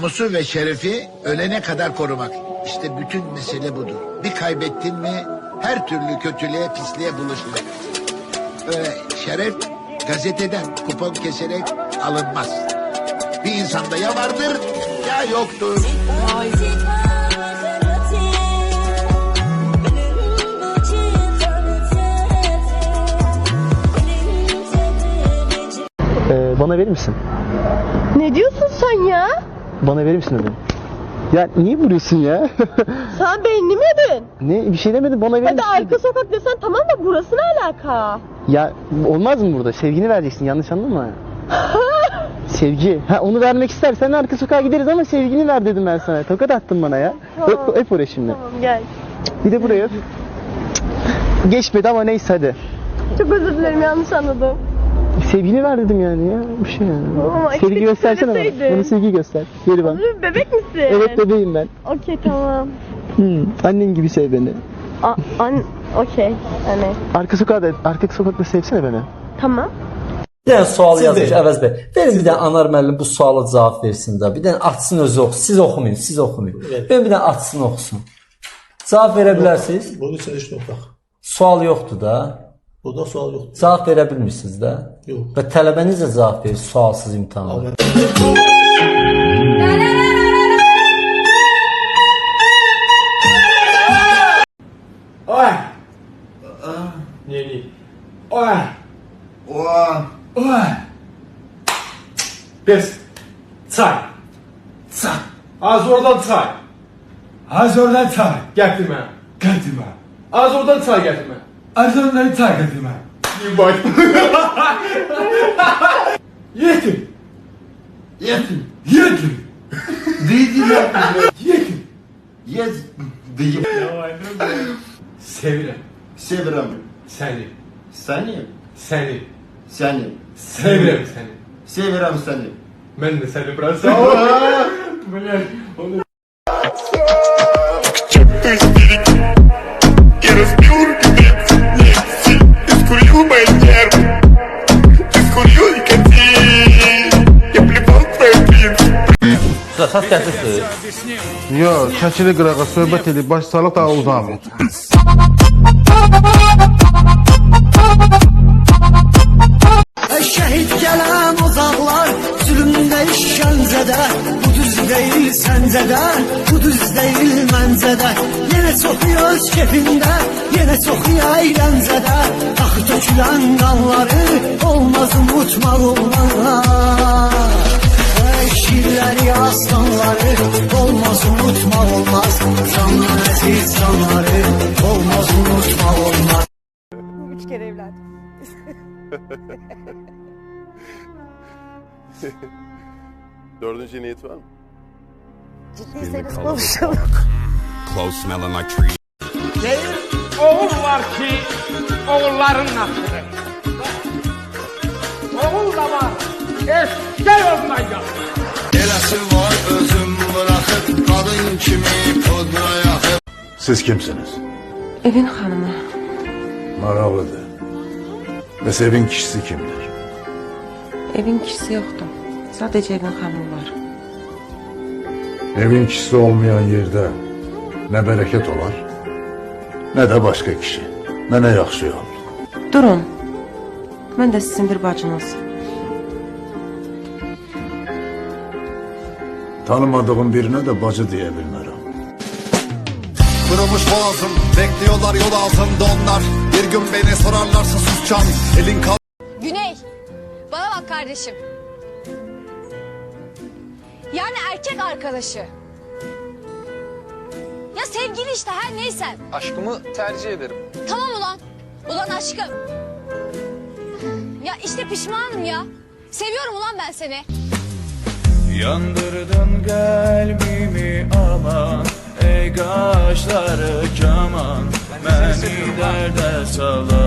Namusu ve şerefi ölene kadar korumak. İşte bütün mesele budur. Bir kaybettin mi her türlü kötülüğe, pisliğe bulaşılır. Öyle şeref gazeteden kupon keserek alınmaz. Bir insanda ya vardır ya yoktur. Ee, bana verir misin? Ne diyorsun sen ya? Bana verir misin dedim. Ya niye vuruyorsun ya? Sen beynini mi yedin? ne bir şey demedim bana verir Hadi misin? arka sokak desen tamam da burası ne alaka? Ya olmaz mı burada? Sevgini vereceksin yanlış anlama. Sevgi. Ha onu vermek istersen arka sokağa gideriz ama sevgini ver dedim ben sana. Tokat attın bana ya. Tamam. Öp, öp oraya şimdi. Tamam gel. Bir de buraya öp. Geçmedi ama neyse hadi. Çok özür dilerim yanlış anladım. Sevgini ver dedim yani ya. Bir şey yani. Ama Sevgi göstersene bana. söyleseydin. Bana sevgi göster. Geri bak. Dur, Bebek misin? Evet bebeğim ben. Okey tamam. Hmm, annen gibi sev beni. A an okey. Yani Arka sokakta, arka sokakta sevsene beni. tamam. Bir dənə sual Siz yazmış. Əvəz bəy. Verin bir dənə Anar müəllim bu suala cavab versin də. Bir dənə açsın özü oxusun. Siz oxumayın, siz oxumayın. Evet. Verin bir dənə açsın oxusun. Cavab verə bilərsiniz. Bunun için hiç yoxdur. Sual yoxdur da. Burada sual yoxdur. Cavab verə bilmirsiniz də. Yox. Və tələbə necə cavab verir sualsız imtahanda? Oy! Yeni. Oy! Oy! Oy! Pes. Çay. Çay. Az oradan çay. Az oradan çay. Gətirmə. Gətirmə. Az oradan çay gətirmə. Az oradan çay gətirmə. Ебать. Ети! Ети! Ети! Да иди нахуй, блядь. Ети! Ети! Да еб... Давай, ну, Севера. Севером. Сани. Сани? Сани. Сани. Севером. Сани. Севером Сани. Мен de seni bıraksam. Блядь. esas kəsisdir. Yox, Şəkili qırağa söhbət edib başsalıq daha uzanmır. Şəhid gələn uzaqlar Zülümdə işkəncədə Bu düz deyil səncədə Bu düz deyil məncədə Yenə çoxu öz kefində Yenə çoxu əyləncədə Axı tökülən qanları Olmaz unutmaq onlar kere evlendim. Dördüncü niyet var mı? Ciddiyseniz konuşalım. Close smelling like trees. Değil, oğul var ki oğulların hakkıdır. Oğul da var, eşkey olmayacak. Eləsi var özüm bırakıp kadın kimi pudra yakıp. Siz kimsiniz? Evin hanımı. Maraqlıdır. Bəs evin kişisi kimdir? Evin kişisi yoktu. Sadece evin hanımı var. Evin kişisi olmayan yerdə nə bərəkət olar, nə də başqa kişi. Mənə yaxşı yol. Durun. Ben de sizin bir bacınız. Tanımadığım birinə də bacı deyə bilmərəm. Kırılmış boğazım bekliyorlar yol altında onlar. Bir gün beni sorarlarsa susacağım. Elin kal. Güney, bana bak kardeşim. Yani erkek arkadaşı. Ya sevgili işte her neysen. Aşkımı tercih ederim. Tamam ulan. Ulan aşkım. Ya işte pişmanım ya. Seviyorum ulan ben seni. Yandırdın kalbimi kaşları kaman Beni derde salan